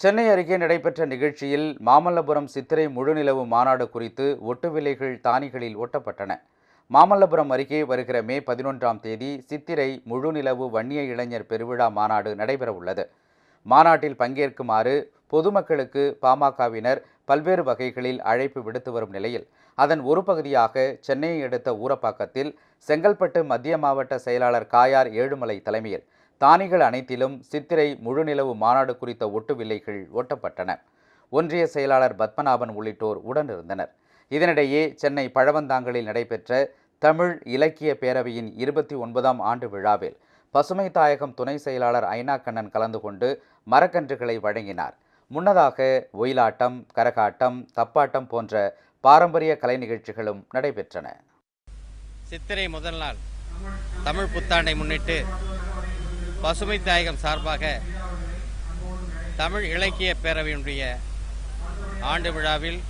சென்னை அருகே நடைபெற்ற நிகழ்ச்சியில் மாமல்லபுரம் சித்திரை முழுநிலவு மாநாடு குறித்து ஒட்டு விலைகள் தானிகளில் ஒட்டப்பட்டன. மாமல்லபுரம் அருகே வருகிற மே பதினொன்றாம் தேதி சித்திரை முழுநிலவு வன்னிய இளைஞர் பெருவிழா மாநாடு நடைபெறவுள்ளது மாநாட்டில் பங்கேற்குமாறு பொதுமக்களுக்கு பாமகவினர் பல்வேறு வகைகளில் அழைப்பு விடுத்து வரும் நிலையில் அதன் ஒரு பகுதியாக சென்னையை அடுத்த ஊரப்பாக்கத்தில் செங்கல்பட்டு மத்திய மாவட்ட செயலாளர் காயார் ஏழுமலை தலைமையில் தானிகள் அனைத்திலும் சித்திரை முழுநிலவு மாநாடு குறித்த ஒட்டு வில்லைகள் ஒட்டப்பட்டன. ஒன்றிய செயலாளர் பத்மநாபன் உள்ளிட்டோர் உடனிருந்தனர். இதனிடையே சென்னை பழவந்தாங்கலில் நடைபெற்ற தமிழ் இலக்கிய பேரவையின் இருபத்தி ஒன்பதாம் ஆண்டு விழாவில் பசுமை தாயகம் துணை செயலாளர் ஐனா கண்ணன் கலந்து கொண்டு மரக்கன்றுகளை வழங்கினார். முன்னதாக ஒயிலாட்டம் கரகாட்டம் தப்பாட்டம் போன்ற பாரம்பரிய கலை நிகழ்ச்சிகளும் நடைபெற்றன. சித்திரை முதல் நாள் தமிழ் புத்தாண்டை முன்னிட்டு பசுமை தாயகம் சார்பாக தமிழ் இலக்கிய பேரவையினுடைய ஆண்டு விழாவில்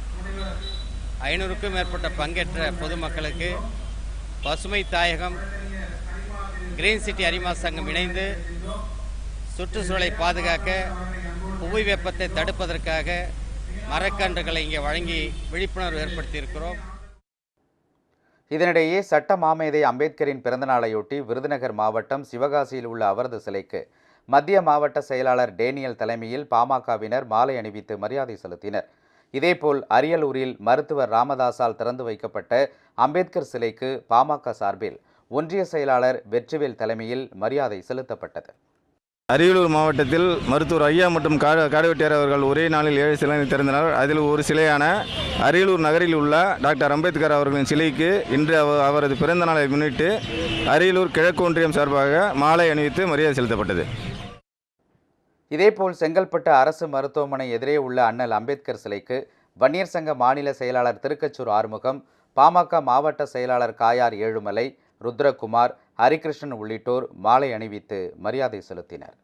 ஐநூறுக்கும் மேற்பட்ட பங்கேற்ற பொதுமக்களுக்கு பசுமை தாயகம் கிரீன் சிட்டி அரிமா சங்கம் இணைந்து சுற்றுச்சூழலை பாதுகாக்க புவி வெப்பத்தை தடுப்பதற்காக மரக்கன்றுகளை இங்கே வழங்கி விழிப்புணர்வு ஏற்படுத்தியிருக்கிறோம். இதனிடையே சட்ட மாமேதை அம்பேத்கரின் பிறந்தநாளையொட்டி விருதுநகர் மாவட்டம் சிவகாசியில் உள்ள அவரது சிலைக்கு மத்திய மாவட்ட செயலாளர் டேனியல் தலைமையில் பாமகவினர் மாலை அணிவித்து மரியாதை செலுத்தினர். இதேபோல் அரியலூரில் மருத்துவர் ராமதாஸால் திறந்து வைக்கப்பட்ட அம்பேத்கர் சிலைக்கு பாமக சார்பில் ஒன்றிய செயலாளர் வெற்றிவேல் தலைமையில் மரியாதை செலுத்தப்பட்டது. அரியலூர் மாவட்டத்தில் மருத்துவர் ஐயா மற்றும் கா காடுவெட்டியார் அவர்கள் ஒரே நாளில் ஏழு சிலைகளை திறந்தனர். அதில் ஒரு சிலையான அரியலூர் நகரில் உள்ள டாக்டர் அம்பேத்கர் அவர்களின் சிலைக்கு இன்று அவ- அவரது பிறந்த நாளை முன்னிட்டு அரியலூர் கிழக்கு ஒன்றியம் சார்பாக மாலை அணிவித்து மரியாதை செலுத்தப்பட்டது. இதேபோல் செங்கல்பட்டு அரசு மருத்துவமனை எதிரே உள்ள அண்ணல் அம்பேத்கர் சிலைக்கு வன்னியர் சங்க மாநில செயலாளர் திருக்கச்சூர் ஆறுமுகம் பாமக மாவட்ட செயலாளர் காயார் ஏழுமலை ருத்ரகுமார் ஹரிகிருஷ்ணன் உள்ளிட்டோர் மாலை அணிவித்து மரியாதை செலுத்தினர்.